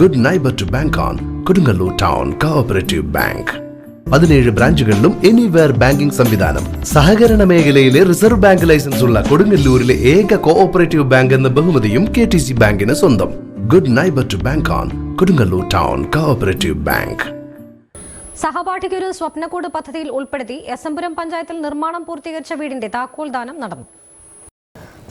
Good neighbour to bank on Kodungallur town cooperative bank പതിനേഴ് ബ്രാഞ്ചുകളിലും anywhere banking സംവിധാനം. സഹകരണ മേഖലയിലെ റിസർവ് ബാങ്ക് ലൈസൻസ് ഉള്ള കൊടുങ്ങല്ലൂരിലെ ഏക കോഓപ്പറേറ്റീവ് ബാങ്ക് എന്ന ബഹുമതിയും കെ ടി സി ബാങ്കിന് സ്വന്തം. Good neighbour to bank on Kodungallur town cooperative bank സഹപാഠിക്കൊരു സ്വപ്നക്കൂട് പദ്ധതിയിൽ ഉൾപ്പെടുത്തി എസ് എംപുരം പഞ്ചായത്തിൽ നിർമ്മാണം പൂർത്തീകരിച്ച വീടിന്റെ താക്കോൽ ദാനം നടന്നു.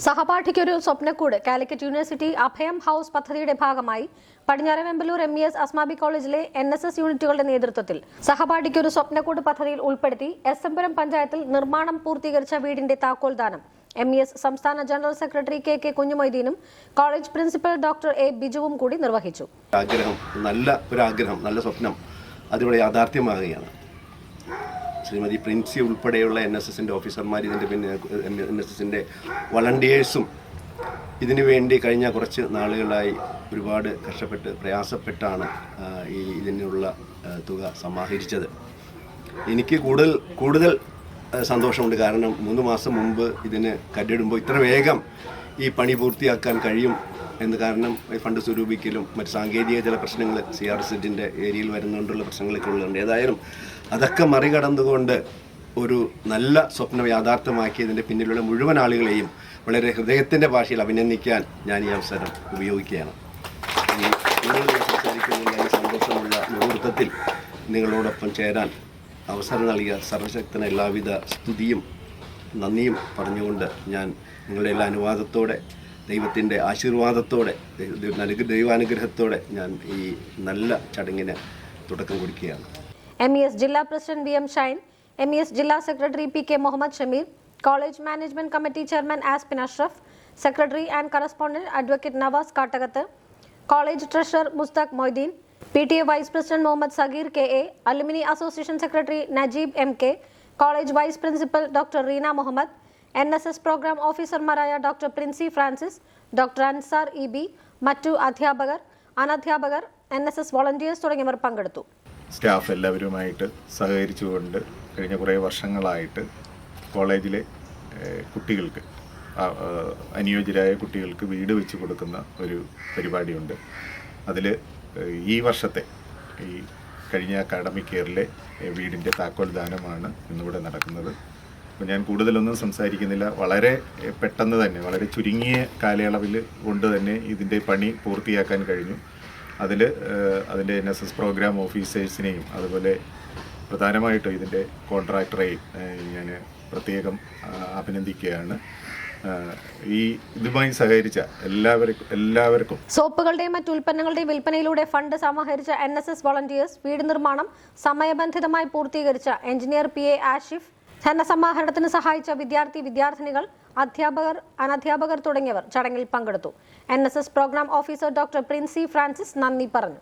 സഹപാഠിക്കൊരു സ്വപ്നക്കൂട്. കാലിക്കറ്റ് യൂണിവേഴ്സിറ്റി അഭയം ഹൗസ് പദ്ധതിയുടെ ഭാഗമായി Padinjarevemballur M E S Asmabi കോളേജിലെ എൻ എസ് എസ് യൂണിറ്റുകളുടെ നേതൃത്വത്തിൽ സഹപാഠിക്കൊരു സ്വപ്നക്കൂട് പദ്ധതിയിൽ ഉൾപ്പെടുത്തി എസ് പഞ്ചായത്തിൽ നിർമ്മാണം പൂർത്തീകരിച്ച വീടിന്റെ താക്കോൽ ദാനം എം ഇ എസ് സംസ്ഥാന ജനറൽ സെക്രട്ടറി കെ കെ കുഞ്ഞുമൊയ്തീനും കോളേജ് പ്രിൻസിപ്പൽ ഡോക്ടർ എ ബിജുവും കൂടി നിർവഹിച്ചു. ആഗ്രഹം നല്ല ഒരു ആഗ്രഹം നല്ല സ്വപ്നം അതിവിടെ യാഥാർത്ഥ്യമാകുകയാണ്. ശ്രീമതി പ്രിൻസി ഉൾപ്പെടെയുള്ള എൻ എസ് എസിന്റെ ഓഫീസർമാർ ഇതിന്റെ പിന്നെ എൻ എസ് എസിന്റെ വളണ്ടിയേഴ്സും ഇതിനു വേണ്ടി കഴിഞ്ഞ കുറച്ച് നാളുകളായി ഒരുപാട് കഷ്ടപ്പെട്ട് പ്രയാസപ്പെട്ടാണ് ഈ ഇതിനുള്ള തുക സമാഹരിച്ചത്. എനിക്ക് കൂടുതൽ കൂടുതൽ സന്തോഷമുണ്ട്. കാരണം മൂന്ന് മാസം മുമ്പ് ഇതിന് കല്ലിടുമ്പോൾ ഇത്ര വേഗം ഈ പണി പൂർത്തിയാക്കാൻ കഴിയും എന്ന് കാരണം ഫണ്ട് സ്വരൂപിക്കലും മറ്റ് സാങ്കേതിക ചില പ്രശ്നങ്ങൾ സി ആർ സെറ്റിന്റെ ഏരിയയിൽ വരുന്നതുകൊണ്ടുള്ള പ്രശ്നങ്ങളൊക്കെ ഉള്ളതുണ്ട് ഏതായാലും അതൊക്കെ മറികടന്നുകൊണ്ട് ഒരു നല്ല സ്വപ്നം യാഥാർത്ഥ്യമാക്കിയതിന്റെ പിന്നിലുള്ള മുഴുവൻ ആളുകളെയും വളരെ ഹൃദയത്തിന്റെ ഭാഷയിൽ അഭിനന്ദിക്കാൻ ഞാൻ ഈ അവസരം ഉപയോഗിക്കുകയാണ്. സന്തോഷമുള്ള മുഹൂർത്തത്തിൽ നിങ്ങളോടൊപ്പം ചേരാൻ അവസരം നൽകിയ സർവശക്തന എല്ലാവിധ സ്തുതിയും നന്ദിയും പറഞ്ഞുകൊണ്ട് ഞാൻ നിങ്ങളുടെ എല്ലാ അനുവാദത്തോടെ ദൈവത്തിന്റെ ആശീർവാദത്തോടെ ദൈവ- ദൈവാനുഗ്രഹത്തോടെ ഞാൻ ഈ നല്ല ചടങ്ങിന് തുടക്കം കുറിക്കുകയാണ്. എം ഇ എസ് ജില്ലാ president V M Shine M E S ജില്ലാ secretary P K Muhammad Shameer college management committee chairman Aspin Ashraf secretary and correspondent advocate Navas Kattakath college treasurer Musthaq Moideen P T A vice president Muhammad Sageer K A alumni association secretary Najeeb M K college vice principal doctor Reena Muhammad N S S programme ഓഫീസർമാരായ doctor Princy Francis doctor Ansar E B മറ്റു അധ്യാപകർ അനധ്യാപകർ N S S volunteers തുടങ്ങിയവർ പങ്കെടുത്തു. Staff എല്ലാവരുമായിട്ട് സഹകരിച്ചുകൊണ്ട് കഴിഞ്ഞ കുറേ വർഷങ്ങളായിട്ട് കോളേജിലെ കുട്ടികൾക്ക് അനുയോജ്യരായ കുട്ടികൾക്ക് വീട് വെച്ച് കൊടുക്കുന്ന ഒരു പരിപാടിയുണ്ട്. അതിൽ ഈ വർഷത്തെ ഈ കഴിഞ്ഞ അക്കാഡമിക് ഇയറിലെ വീടിന്റെ താക്കോൽ ദാനമാണ് ഇന്നിവിടെ നടക്കുന്നത്. അപ്പോൾ ഞാൻ കൂടുതലൊന്നും സംസാരിക്കുന്നില്ല. വളരെ പെട്ടെന്ന് തന്നെ വളരെ ചുരുങ്ങിയ കാലയളവിൽ കൊണ്ട് തന്നെ ഇതിന്റെ പണി പൂർത്തിയാക്കാൻ കഴിഞ്ഞു. അതിൽ അതിന്റെ എൻ എസ് എസ് പ്രോഗ്രാം ഓഫീസേഴ്സിനെയും അതുപോലെ പ്രധാനമായിട്ടും ഇതിന്റെ കോൺട്രാക്ടറെയും ഞാൻ പ്രത്യേകം അഭിനന്ദിക്കുകയാണ്. ഈ ഇതുമായി സഹകരിച്ച എല്ലാവർക്കും എല്ലാവർക്കും സോപ്പുകളുടെയും മറ്റു ഉൽപ്പന്നങ്ങളുടെയും വിൽപ്പനയിലൂടെ ഫണ്ട് സമാഹരിച്ച എൻ എസ് എസ് വോളണ്ടിയേഴ്സ് വീട് നിർമ്മാണം സമയബന്ധിതമായി പൂർത്തീകരിച്ച എഞ്ചിനീയർ പി എ ആഷിഫ് ധനസമാഹരണത്തിന് സഹായിച്ച വിദ്യാർത്ഥി വിദ്യാർത്ഥിനികൾ അധ്യാപകർ അനധ്യാപകർ തുടങ്ങിയവർ ചടങ്ങിൽ പങ്കെടുത്തു. N programme officer doctor Princy Francis നന്ദി പറഞ്ഞു.